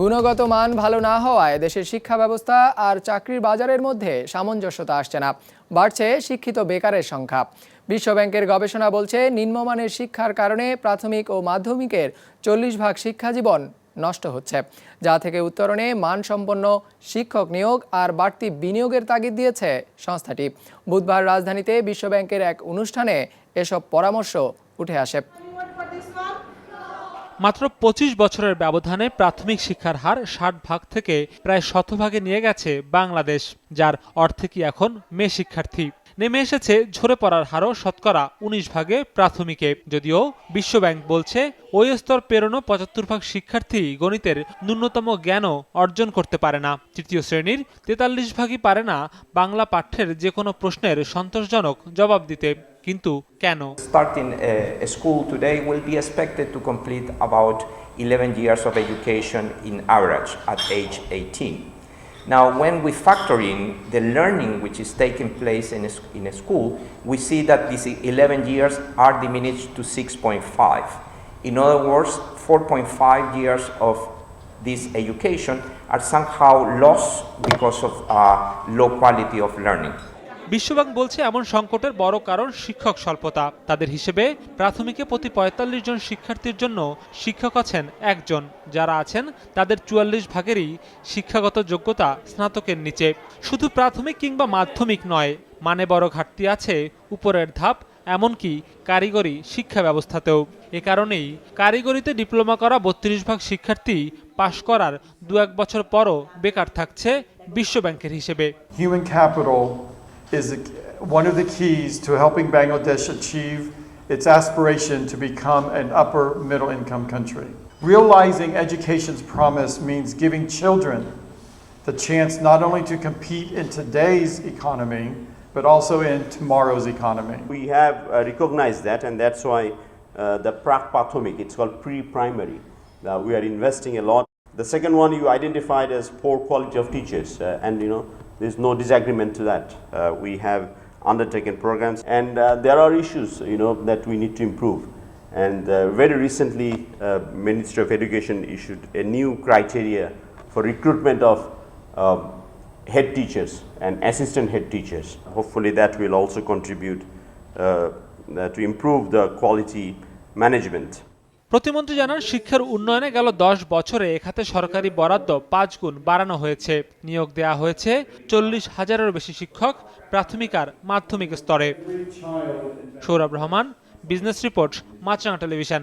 গুণগত মান ভালো না হওয়ায় দেশের শিক্ষা ব্যবস্থা আর চাকরির বাজারের মধ্যে সামঞ্জস্যতা আসছে না। বাড়ছে শিক্ষিত বেকারের সংখ্যা। বিশ্বব্যাংকের গবেষণা বলছে, নিম্নমানের শিক্ষার কারণে প্রাথমিক ও মাধ্যমিকের চল্লিশ ভাগ শিক্ষা জীবন নষ্ট হচ্ছে। যা থেকে উত্তরণে মানসম্পন্ন শিক্ষক নিয়োগ আর বাড়তি বিনিয়োগের তাগিদ দিয়েছে সংস্থাটি। বুধবার রাজধানীতে বিশ্বব্যাংকের এক অনুষ্ঠানে এসব পরামর্শ উঠে আসে। মাত্র পঁচিশ বছরের ব্যবধানে প্রাথমিক শিক্ষার হার ষাট ভাগ থেকে প্রায় শতভাগে নিয়ে গেছে বাংলাদেশ, যার অর্থে কি এখন মেয়ে শিক্ষার্থী। নেমে এসেছে ঝরে পড়ার হারও শতকরা উনিশ ভাগে প্রাথমিকে। যদিও বিশ্বব্যাংক বলছে, ওই স্তর পেরোনো পঁচাত্তর ভাগ শিক্ষার্থী গণিতের ন্যূনতম জ্ঞানও অর্জন করতে পারে না। তৃতীয় শ্রেণির তেতাল্লিশ ভাগই পারে না বাংলা পাঠ্যের যে কোনো প্রশ্নের সন্তোষজনক জবাব দিতে। কিন্তু কেন starting a, a school today will be expected to complete about 11 years of education in average at age 18. Now, when we factor in the learning which is taking place in a, s- in a school, we see that these 11 years are diminished to 6.5. In other words, 4.5 years of this education are somehow lost because of uh, low quality of learning. বিশ্বব্যাংক বলছে এমন সংকটের বড় কারণ শিক্ষক স্বল্পতা। তাদের হিসেবে প্রাথমিকে প্রতি পঁয়তাল্লিশ জন শিক্ষার্থীর জন্য শিক্ষক আছেন একজন। যারা আছেন, তাদের চুয়াল্লিশ ভাগেরই শিক্ষাগত যোগ্যতা স্নাতকের নিচে। শুধু প্রাথমিক কিংবা মাধ্যমিক নয় মানে বড় ঘাটতি আছে উপরের ধাপ, এমনকি কারিগরি শিক্ষা ব্যবস্থাতেও। এ কারণেই কারিগরিতে ডিপ্লোমা করা বত্রিশ ভাগ শিক্ষার্থী পাশ করার দু এক বছর পরও বেকার থাকছে বিশ্বব্যাংকের হিসেবে। Human capital is one of the keys to helping Bangladesh achieve its aspiration to become an upper middle income country. Realizing education's promise means giving children the chance not only to compete in today's economy, but also in tomorrow's economy. We have uh, recognized that, and that's why uh, the Prak-Pathamik, it's called pre-primary. Uh, we are investing a lot. The second one you identified as poor quality of teachers, uh, and you know there's no disagreement to that. Uh, we have undertaken programs, and uh, there are issues you know that we need to improve. And uh, very recently, uh, Ministry of Education issued a new criteria for recruitment of um, head teachers and assistant head teachers. Hopefully, that will also contribute uh, to improve the quality management. প্রতিমন্ত্রী জানান, শিক্ষার উন্নয়নে গেল দশ বছরে এখাতে সরকারি বরাদ্দ পাঁচ গুণ বাড়ানো হয়েছে। নিয়োগ দেয়া হয়েছে চল্লিশ হাজারেরও বেশি শিক্ষক প্রাথমিক আর মাধ্যমিক স্তরে। Sourav Rahman, business report, Maasranga television.